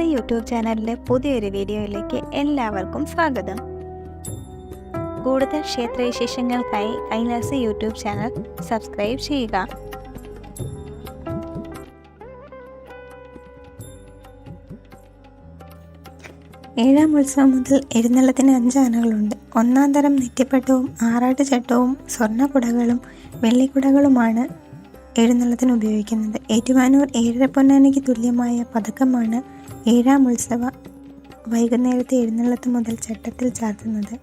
Kailasa YouTube ചാനലിലെ പുതിയൊരു വീഡിയോയിലേക്ക് എല്ലാവർക്കും സ്വാഗതം. കൂടുതൽ ക്ഷേത്രവിശേഷങ്ങൾക്കായി കൈലാസ് യൂട്യൂബ് ചാനൽ സബ്സ്ക്രൈബ് ചെയ്യുക. ഏഴാം ഉത്സവം മുതൽ എഴുന്നള്ളത്തിന് അഞ്ച് ആനകളുണ്ട്. ഒന്നാം തരം നെറ്റിപ്പട്ടവും ആറാട്ട് ചട്ടവും സ്വർണക്കുടകളും വെള്ളിക്കുടകളുമാണ് എഴുന്നള്ളത്തിന് ഉപയോഗിക്കുന്നത്. ഏറ്റുമാനൂർ ഏഴര പൊന്നാനയ്ക്ക് തുല്യമായ പതക്കമാണ് ഏഴാം ഉത്സവ വൈകുന്നേരത്തെ എഴുന്നള്ളത്ത് മുതൽ ചട്ടത്തിൽ ചാർത്തുന്നത്.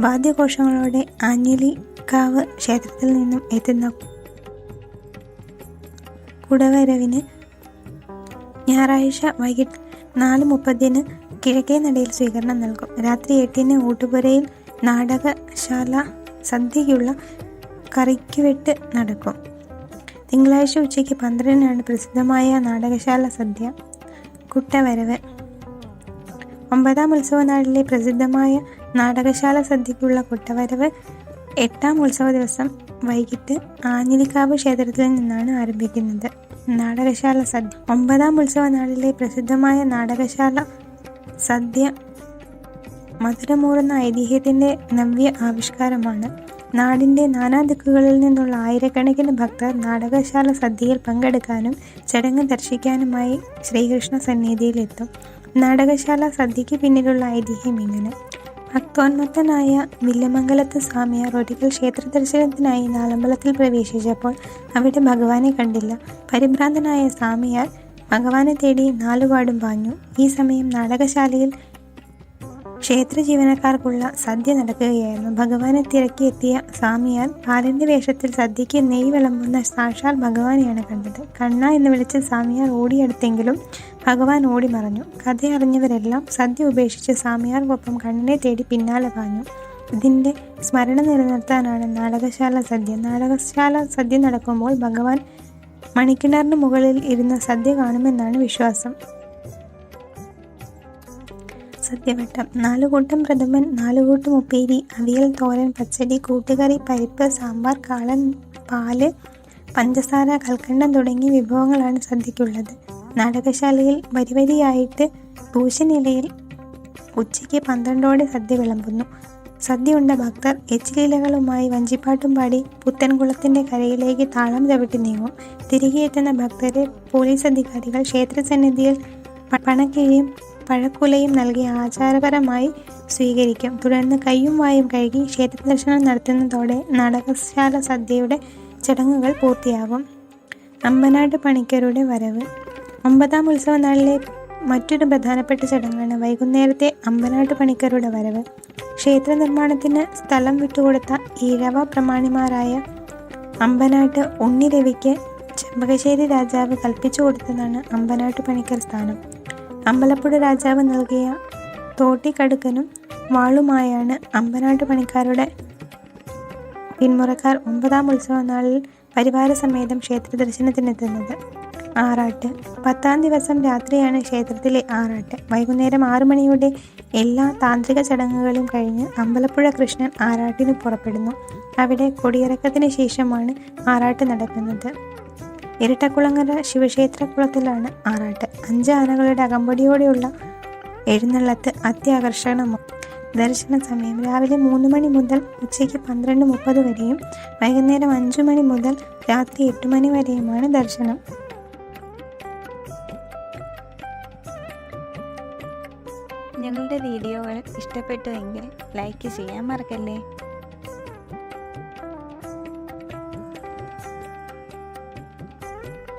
വാദ്യഘോഷങ്ങളോടെ ആഞ്ഞിലിക്കാവ് ക്ഷേത്രത്തിൽ നിന്നും എത്തുന്ന കുടവരവിന് ഞായറാഴ്ച വൈകിട്ട് നാല് മുപ്പതിന് കിഴക്കേ നടയിൽ സ്വീകരണം നൽകും. രാത്രി എട്ടിന് ഊട്ടുപുരയിൽ നാടകശാല സദ്യയ്ക്കുള്ള കറിക്കുവെട്ട് നടക്കും. തിങ്കളാഴ്ച ഉച്ചയ്ക്ക് പന്ത്രണ്ടിനാണ് പ്രസിദ്ധമായ നാടകശാല സദ്യ കുട്ടവരവ്. ഒമ്പതാം ഉത്സവ നാളിലെ പ്രസിദ്ധമായ നാടകശാല സദ്യക്കുള്ള കുട്ടവരവ് എട്ടാം ഉത്സവ ദിവസം വൈകിട്ട് ആഞ്ഞിലിക്കാവ് ക്ഷേത്രത്തിൽ നിന്നാണ് ആരംഭിക്കുന്നത്. നാടകശാല സദ്യ. ഒമ്പതാം ഉത്സവ നാളിലെ പ്രസിദ്ധമായ നാടകശാല സദ്യ മധുരമൂറുന്ന ഐതിഹ്യത്തിന്റെ നവ്യ ആവിഷ്കാരമാണ്. നാടിന്റെ നാനാദിക്കുകളിൽ നിന്നുള്ള ആയിരക്കണക്കിന് ഭക്തർ നാടകശാല സദ്യയിൽ പങ്കെടുക്കാനും ചടങ്ങ് ദർശിക്കാനുമായി ശ്രീകൃഷ്ണ സന്നിധിയിലെത്തും. നാടകശാല സദ്യയ്ക്ക് പിന്നിലുള്ള ഐതിഹ്യം ഇങ്ങനെ. ഭക്തോന്മത്തനായ വില്ലമംഗലത്ത് സ്വാമിയാർ ഒരിക്കൽ ക്ഷേത്ര ദർശനത്തിനായി നാലമ്പലത്തിൽ പ്രവേശിച്ചപ്പോൾ അവിടെ ഭഗവാനെ കണ്ടില്ല. പരിഭ്രാന്തനായ സ്വാമിയാർ ഭഗവാനെ തേടി നാലുപാടും പാഞ്ഞു. ഈ സമയം നാടകശാലയിൽ ക്ഷേത്ര ജീവനക്കാർക്കുള്ള സദ്യ നടക്കുകയായിരുന്നു. ഭഗവാനെ തിരക്കിയെത്തിയ സ്വാമിയാർ പാലിന്റെ വേഷത്തിൽ സദ്യയ്ക്ക് നെയ് വിളമ്പുന്ന സാക്ഷാൽ ഭഗവാനെയാണ് കണ്ടത്. കണ്ണ എന്ന് വിളിച്ച് സ്വാമിയാർ ഓടിയെടുത്തെങ്കിലും ഭഗവാൻ ഓടി മറഞ്ഞു. കഥ അറിഞ്ഞവരെല്ലാം സദ്യ ഉപേക്ഷിച്ച് സ്വാമിയാർക്കൊപ്പം കണ്ണനെ തേടി പിന്നാലെ പാഞ്ഞു. ഇതിന്റെ സ്മരണ നിലനിർത്താനാണ് നാടകശാല സദ്യ. നാടകശാല സദ്യ നടക്കുമ്പോൾ ഭഗവാൻ മണിക്കിണറിന് മുകളിൽ ഇരുന്ന് സദ്യ കാണുമെന്നാണ് വിശ്വാസം. സദ്യവട്ടം നാലുകൂട്ടം പ്രഥമൻ നാലുകൂട്ടം ഉപ്പേരി അവിയൽ തോരൻ പച്ചടി കൂട്ടുകറി പരിപ്പ് സാമ്പാർ കാളൻ പാൽ പഞ്ചസാര കൽക്കണ്ടം തുടങ്ങിയ വിഭവങ്ങളാണ് സദ്യക്കുള്ളത് നാടകശാലയിൽ വരിവരിയായിട്ട് പൂശനിലയിൽ ഉച്ചയ്ക്ക് പന്ത്രണ്ടോടെ സദ്യ വിളമ്പുന്നു. സദ്യ ഉണ്ട ഭക്തർ എച്ചിലീലകളുമായി വഞ്ചിപ്പാട്ടും പാടി പുത്തൻകുളത്തിന്റെ കരയിലേക്ക് താളം ചവിട്ടി നീങ്ങും. തിരികെ എത്തുന്ന ഭക്തരെ പോലീസ് അധികാരികൾ ക്ഷേത്രസന്നിധിയിൽ പണക്കിഴിയും പഴക്കുലയും നൽകി ആചാരപരമായി സ്വീകരിക്കും. തുടർന്ന് കയ്യും വായും കഴുകി ക്ഷേത്ര ദർശനം നടത്തുന്നതോടെ നാടകശാല സദ്യയുടെ ചടങ്ങുകൾ പൂർത്തിയാകും. അമ്പനാട്ട് പണിക്കരുടെ വരവ്. ഒമ്പതാം ഉത്സവ നാളിലെ മറ്റൊരു പ്രധാനപ്പെട്ട ചടങ്ങാണ് വൈകുന്നേരത്തെ അമ്പനാട്ട് പണിക്കരുടെ വരവ്. ക്ഷേത്ര നിർമ്മാണത്തിന് സ്ഥലം വിട്ടുകൊടുത്ത ഈഴവ പ്രമാണിമാരായ അമ്പനാട്ട് ഉണ്ണിരവിക്ക് ചെമ്പകശ്ശേരി രാജാവ് കൽപ്പിച്ചു കൊടുത്തതാണ് അമ്പനാട്ട് പണിക്കർ സ്ഥാനം. അമ്പലപ്പുഴ രാജാവ് നൽകിയ തോട്ടിക്കടുക്കനും വാളുമായാണ് അമ്പനാട്ട് പണിക്കാരുടെ പിന്മുറക്കാർ ഒമ്പതാം ഉത്സവ നാളിൽ പരിവാര സമേതം ക്ഷേത്ര ദർശനത്തിനെത്തുന്നത് ആറാട്ട്. പത്താം ദിവസം രാത്രിയാണ് ക്ഷേത്രത്തിലെ ആറാട്ട്. വൈകുന്നേരം ആറു മണിയോടെ എല്ലാ താന്ത്രിക ചടങ്ങുകളും കഴിഞ്ഞ് അമ്പലപ്പുഴ കൃഷ്ണൻ ആറാട്ടിന് പുറപ്പെടുന്നു. അവിടെ കൊടിയിറക്കത്തിന് ശേഷമാണ് ആറാട്ട് നടക്കുന്നത്. ഇരട്ടക്കുളങ്ങര ശിവക്ഷേത്ര കുളത്തിലാണ് ആറാട്ട്. അഞ്ച് ആനകളുടെ അകമ്പടിയോടെയുള്ള എഴുന്നള്ളത്ത് അത്യാകർഷണമാണ് ദർശന സമയം രാവിലെ മൂന്ന് മണി മുതൽ ഉച്ചയ്ക്ക് പന്ത്രണ്ട് മുപ്പത് വരെയും വൈകുന്നേരം അഞ്ചു മണി മുതൽ രാത്രി എട്ട് മണി വരെയുമാണ് ദർശനം. ഞങ്ങളുടെ വീഡിയോകൾ ഇഷ്ടപ്പെട്ടുവെങ്കിൽ ലൈക്ക് ചെയ്യാൻ മറക്കല്ലേ?